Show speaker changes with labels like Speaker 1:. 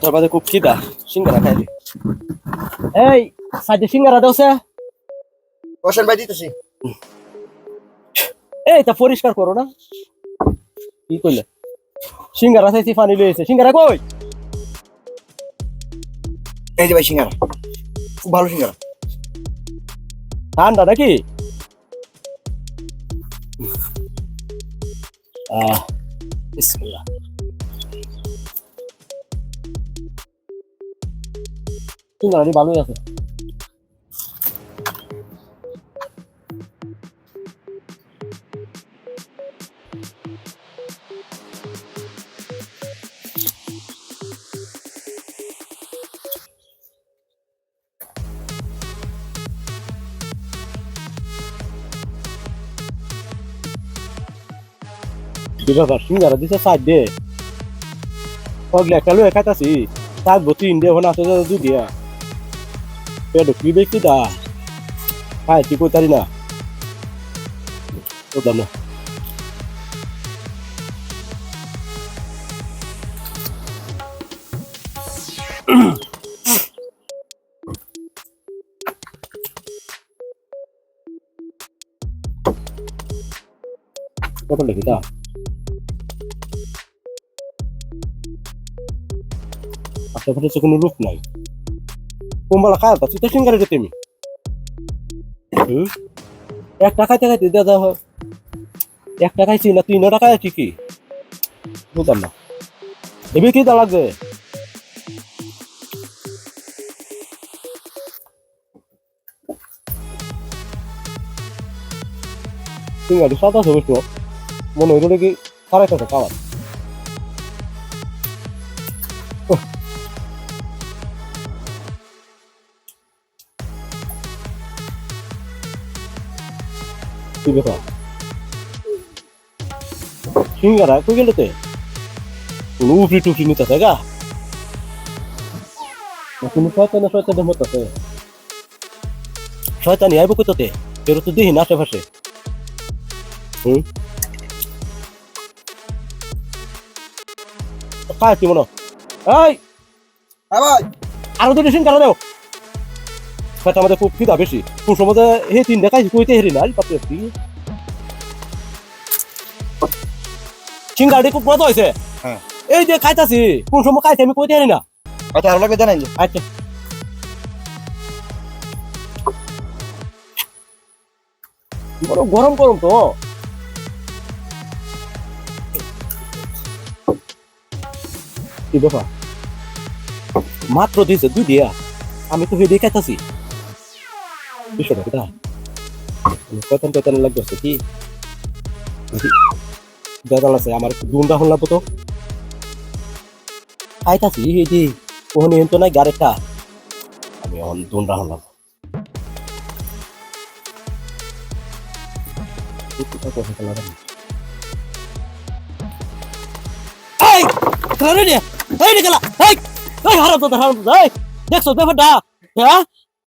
Speaker 1: তোর বাদে খুব খিদা সিঙ্গারা খাইলি এই সাইডে সিঙ্গারা দাওছে
Speaker 2: বসেন ভাই দিতেছি।
Speaker 1: এই তা পরিষ্কার করো না। কি কইলে সিঙ্গারা চাইছি পানি লইছে সিঙ্গারা কই?
Speaker 2: এই যে ভাই সিঙ্গারা। খুব ভালো সিঙ্গারা।
Speaker 1: ঠান্ডা নাকি? 아, 있습니다. 오늘날이 많으냐서. কি ব্যাপার সিঙ্গারা দিছে সাইড দে পগলে একটা লয়ে খাইতাছি। থাকব তিন দে হন আছে দুই দিয়া। পেট কি বেশি দা? খাই, কি কইতারি না। ও দাম না। লেখি তা? আশেপাশে তো কোনো রূপ নাই। কুম্বালা খায় তা তুই তো সিঙ্গারে যেতে আমি হুম একটা খাইতে খাইতে দাদা একটা খাইছি না তিন টাকা খাইছি কি বুঝলাম না। এবার কি দা লাগবে? সিঙ্গারি ছবি তো, মনে হইল কি সাড়ে টাকা খাওয়ার। কি ব্যাপার সিঙ্গারা কই গেলে তে উপরি টুপরি নিতে গা না কোনো শয়তানে শয়তানের মতো আছে শয়তানি আইব কইতে কেউ তো দেখি না আশেপাশে হুম কাজ কি মনে এই
Speaker 2: ভাই
Speaker 1: আরও দুটো সিঙ্গারা দেও সেটা আমাদের খুব খিদা বেশি। কোন সময় হে তিন দেখাই কইতে হেরি না পাতে কি খুব বড় হয়েছে
Speaker 2: হ্যাঁ।
Speaker 1: এই যে খাইতাছি কোন সময় খাইতে আমি কইতে হেরি না।
Speaker 2: আচ্ছা আরও লাগে জানাই
Speaker 1: আচ্ছা। বড় গরম গরম তো। কি ব্যাপার মাত্র দিয়েছে দুই দিয়া। আমি তো হেঁটে খাইতাছি। বিষয়টা কোথা কতন কতন লাগতেছে কি বেদাল আছে আমার দুনটা হল তো খাইতাছি হেঁটে ওখানে হেন তো নাই গাড়িটা আমি এখন দুনটা হলাম দেখছ ব্যাপারটা হ্যাঁ